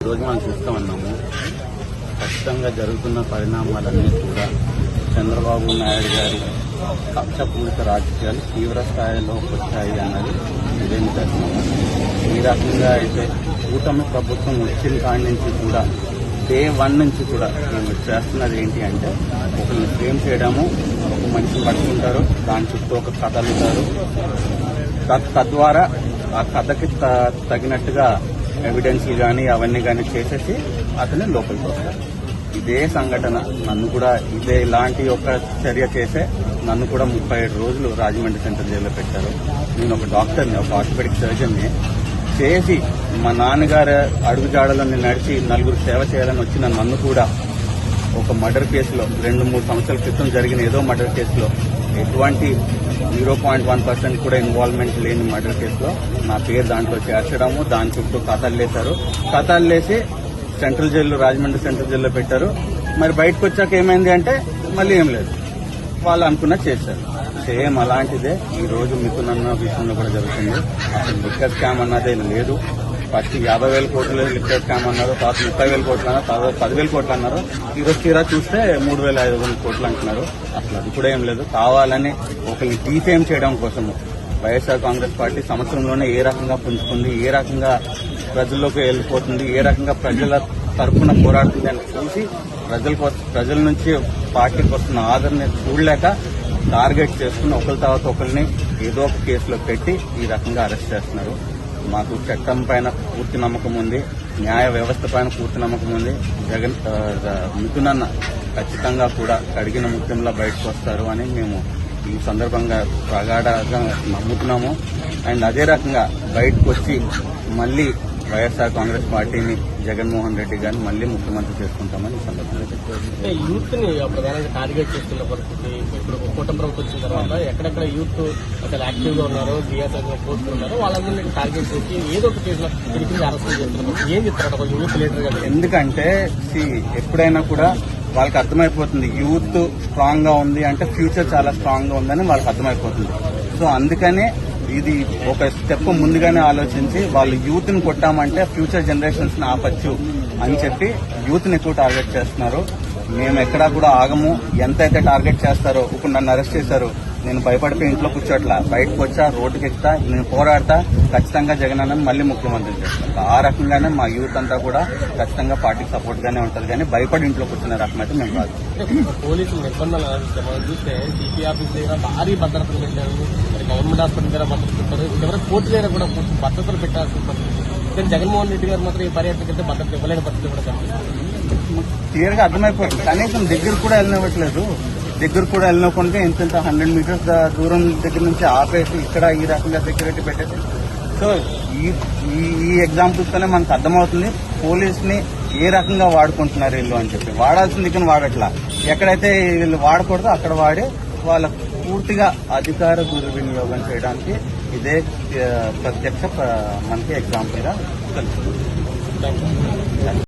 రోజు మనం చూస్తూ ఉన్నాము. ఖచ్చితంగా జరుగుతున్న పరిణామాలన్నీ కూడా చంద్రబాబు నాయుడు గారి కక్షపూరిత రాజకీయాలు తీవ్ర స్థాయిలో వచ్చాయి అన్నది ఇదే ఈ రకంగా అయితే కూటమి ప్రభుత్వం వచ్చిన కాడి నుంచి కూడా డే వన్ నుంచి కూడా మేము చేస్తున్నది ఏంటి అంటే ఒకరిని ఫ్రేమ్ చేయడము ఒక మనిషిని పట్టుకుంటారు దాని చుట్టూ ఒక కథ తద్- తద్వారా ఆ కథకి త- తగినట్టుగా ఎవిడెన్స్లు కానీ అవన్నీ కానీ చేసేసి అతని లోపలికి వస్తారు. ఇదే సంఘటన నన్ను కూడా ఇదే ఇలాంటి ఒక చర్య చేసే నన్ను కూడా ముప్పై ఏడు రోజులు రాజమండ్రి సెంట్రల్ జైల్లో పెట్టారు. నేను ఒక డాక్టర్ని ఒక ఆర్థోపెడిక్ సర్జన్ని చేసి మా నాన్నగారు అడుగుజాడలో నేను నడిచి నలుగురు సేవ చేయాలని వచ్చిన నన్ను కూడా ఒక మర్డర్ కేసులో రెండు మూడు సంవత్సరాల క్రితం జరిగిన ఏదో మర్డర్ కేసులో ఎటువంటి జీరో పాయింట్ వన్ పర్సెంట్ కూడా ఇన్వాల్వ్మెంట్ లేని మర్డర్ కేసులో నా పేరు దాంట్లో చేర్చడము దాని చుట్టూ కథలు లేశారు. కథలు లేసి సెంట్రల్ జైల్లో రాజమండ్రి సెంట్రల్ జైల్లో పెట్టారు. మరి బయటకు వచ్చాక ఏమైంది అంటే మళ్ళీ ఏం లేదు. వాళ్ళు అనుకున్న చేశారు. సేమ్ అలాంటిదే. ఈ రోజు మిథునన్న విషయంలో కూడా జరుగుతుంది. అసలు బిగ్గర్ స్కామ్ అన్నదే లేదు. ఫస్ట్ యాభై వేల కోట్లు లిఫ్ట్ స్కామ్ తర్వాత ముప్పై వేల కోట్లు అన్నారు తర్వాత పదివేల కోట్లు అన్నారు ఈరోజు తీరా చూస్తే మూడు వేల ఐదు వందల కోట్లు అంటున్నారు. అసలు అది కూడా ఏం లేదు. కావాలని ఒకరిని డీఫేమ్ చేయడం కోసము. వైఎస్ఆర్ కాంగ్రెస్ పార్టీ సంవత్సరంలోనే ఏ రకంగా పుంజుకుంది ఏ రకంగా ప్రజల్లోకి వెళ్ళిపోతుంది ఏ రకంగా ప్రజల తరఫున పోరాడుతుంది అని చూసి ప్రజల ప్రజల నుంచి పార్టీకి వస్తున్న ఆదరణ చూడలేక టార్గెట్ చేసుకుని ఒకరి తర్వాత ఒకరిని ఏదో ఒక కేసులో పెట్టి ఈ రకంగా అరెస్ట్ చేస్తున్నారు. మాకు చట్టం పైన పూర్తి నమ్మకం ఉంది న్యాయ వ్యవస్థ పైన పూర్తి నమ్మకం ఉంది. జగన్ ఆ, మిథునన్న ఖచ్చితంగా కూడా కడిగిన ముఖ్యంలో బయటకు వస్తారు అని మేము ఈ సందర్భంగా ప్రగాఢంగా నమ్ముతున్నాము. అండ్ అదే రకంగా బయటకు వచ్చి మళ్ళీ వైఎస్ఆర్ కాంగ్రెస్ పార్టీని జగన్మోహన్ రెడ్డి గారిని మళ్ళీ ముఖ్యమంత్రి చేసుకుంటామని ఈ సందర్భంగా అంటే యూత్ని ప్రధానంగా టార్గెట్ చేస్తున్న పరిస్థితి ఇప్పుడు కూటమి ప్రభుత్వం వచ్చిన తర్వాత ఎక్కడెక్కడ యూత్ అసలు యాక్టివ్గా ఉన్నారో పోస్ట్ ఉన్నారో వాళ్ళందరినీ టార్గెట్ చేసి ఏదో ఒక కేసులో తిరిగి అరెస్ట్ చేస్తున్నారు. ఏం చెప్తారు యూత్ లీడర్గా ఎందుకంటే ఎప్పుడైనా కూడా వాళ్ళకి అర్థమైపోతుంది యూత్ స్ట్రాంగ్గా ఉంది అంటే ఫ్యూచర్ చాలా స్ట్రాంగ్గా ఉందని వాళ్ళకి అర్థమైపోతుంది. సో అందుకనే ఇది ఒక స్టెప్ ముందుగానే ఆలోచించి వాళ్ళు యూత్ని కొట్టామంటే ఫ్యూచర్ జనరేషన్స్ని ఆపచ్చు అని చెప్పి యూత్ని ఎక్కువ టార్గెట్ చేస్తున్నారు. మేము ఎక్కడా కూడా ఆగము. ఎంతైతే టార్గెట్ చేస్తారో ఇప్పుడు నన్ను అరెస్ట్ చేశారు నేను భయపడిపోయి ఇంట్లో కూర్చోట్లా. బయటకు వచ్చా రోడ్డుకి ఎక్కుతా నేను పోరాడతా ఖచ్చితంగా జగన్ అన్నని మళ్ళీ ముఖ్యమంత్రి చేస్తాను ఆ రకంగానే మా యూత్ అంతా కూడా ఖచ్చితంగా పార్టీకి సపోర్ట్ గానే ఉంటుంది. కానీ భయపడి ఇంట్లో కూర్చున్న రకం అయితే మేము కాదు. పోలీసులు నిబంధనలు మనం చూస్తే సిపి ఆఫీస్ దగ్గర భారీ భద్రతలు పెట్టారు. గవర్నమెంట్ హాస్పిటల్ దగ్గర భద్రత పెట్టారు. ఎవరైనా కోర్టు దగ్గర కూడా భద్రతలు పెట్టాల్సి ఉంటుంది కానీ జగన్మోహన్ రెడ్డి గారు మాత్రం ఈ పర్యటనకి భద్రత ఇవ్వలేని పరిస్థితి కూడా కనిపిస్తుంది. క్లియర్గా అర్థమైపోతుంది. కనీసం దగ్గర కూడా వెళ్ళనివ్వట్లేదు. దగ్గర కూడా వెళ్ళినకుంటే ఇంత ఇంత హండ్రెడ్ మీటర్స్ దూరం దగ్గర నుంచి ఆపేసి ఇక్కడ ఈ రకంగా సెక్యూరిటీ పెట్టేసి. సో ఈ ఈ- ఈ మనకు అర్థమవుతుంది పోలీస్ని ఏ రకంగా వాడుకుంటున్నారు వీళ్ళు అని చెప్పి. వాడాల్సింది ఇక్కడ వాడట్లా. ఎక్కడైతే వీళ్ళు వాడకూడదో అక్కడ వాడి వాళ్ళ పూర్తిగా అధికార దుర్వినియోగం చేయడానికి ఇదే ప్రత్యక్ష మనకి ఎగ్జాంపుల్గా తెలుస్తుంది